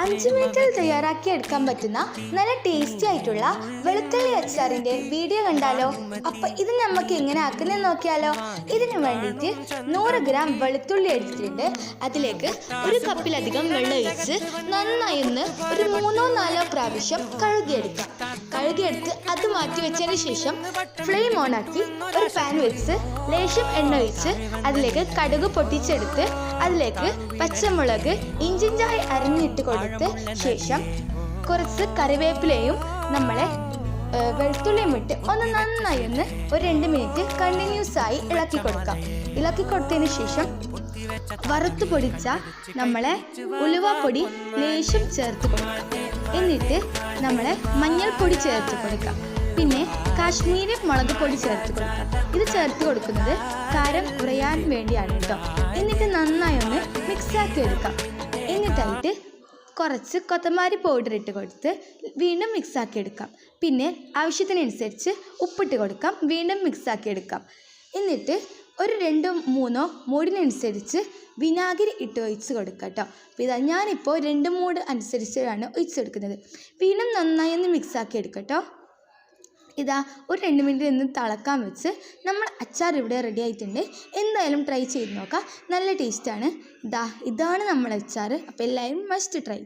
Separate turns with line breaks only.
അഞ്ച് മിനിറ്റിൽ തയ്യാറാക്കി എടുക്കാൻ പറ്റുന്ന നല്ല ടേസ്റ്റി ആയിട്ടുള്ള വെളുത്തുള്ളി അച്ചാറിന്റെ വീഡിയോ കണ്ടാലോ? അപ്പൊ ഇത് നമുക്ക് എങ്ങനെ ആക്കുന്നത് നോക്കിയാലോ? ഇതിനു വേണ്ടിയിട്ട് നൂറ് ഗ്രാം വെളുത്തുള്ളി എടുത്തിട്ടുണ്ട്. അതിലേക്ക് ഒരു കപ്പിലധികം വെള്ളം ഒഴിച്ച് നന്നായി ഒന്ന് ഒരു മൂന്നോ നാലോ പ്രാവശ്യം കഴുകിയെടുക്കാം. കഴുകിയെടുത്ത് അത് മാറ്റി വെച്ചതിന് ശേഷം ഫ്ലെയിം ഓൺ ആക്കി ഒരു പാൻ വെച്ച് ലേശം എണ്ണ ഒഴിച്ച് അതിലേക്ക് കടുക് പൊട്ടിച്ചെടുത്ത് അതിലേക്ക് പച്ചമുളക് ഇഞ്ചിഞ്ചായി അരിഞ്ഞിട്ട് കൊടുത്ത് ശേഷം കുറച്ച് കറിവേപ്പിലയും നമ്മളെ വെളുത്തുള്ളിയും ഇട്ട് ഒന്ന് നന്നായി ഒന്ന് ഒരു രണ്ട് മിനിറ്റ് കണ്ടിന്യൂസ് ആയി ഇളക്കി കൊടുക്കാം. ഇളക്കി കൊടുത്തതിന് ശേഷം വറുത്തു പൊടിച്ച നമ്മളെ ഉലുവ പൊടി ലേശം ചേർത്ത് കൊടുക്കാം. എന്നിട്ട് നമ്മൾ മഞ്ഞൾപ്പൊടി ചേർത്ത് കൊടുക്കാം. പിന്നെ കാശ്മീരി മുളക് പൊടി ചേർത്ത് കൊടുക്കാം. ഇത് ചേർത്ത് കൊടുക്കുന്നത് കാരം കുറയാൻ വേണ്ടിയാണ് കേട്ടോ എന്നിട്ട് നന്നായി ഒന്ന് മിക്സാക്കി എടുക്കാം. എന്നിട്ടായിട്ട് കുറച്ച് കൊത്തമാരി പൗഡർ ഇട്ട് കൊടുത്ത് വീണ്ടും മിക്സാക്കി എടുക്കാം. പിന്നെ ആവശ്യത്തിനനുസരിച്ച് ഉപ്പിട്ട് കൊടുക്കാം. വീണ്ടും മിക്സാക്കി എടുക്കാം. എന്നിട്ട് ഒരു രണ്ടോ മൂന്നോ മൂടിനനുസരിച്ച് വിനാഗിരി ഇട്ട് ഒഴിച്ച് കൊടുക്കാം കേട്ടോ. അപ്പോൾ ഇതാ ഞാനിപ്പോൾ രണ്ട് മൂട് അനുസരിച്ചാണ് ഒഴിച്ചെടുക്കുന്നത് വീണ്ടും നന്നായി ഒന്ന് മിക്സാക്കി ആക്കി എടുക്കാം കേട്ടോ. ഇതാ ഒരു രണ്ട് മിനിറ്റ് നിന്ന് തിളക്കാൻ വെച്ച് നമ്മൾ അച്ചാർ ഇവിടെ റെഡി ആയിട്ടുണ്ട്. എന്തായാലും ട്രൈ ചെയ്ത് നോക്കാം. നല്ല ടേസ്റ്റാണ് ഇതാ ഇതാണ് നമ്മുടെ അച്ചാർ. അപ്പോൾ എല്ലാവരും മസ്റ്റ് ട്രൈ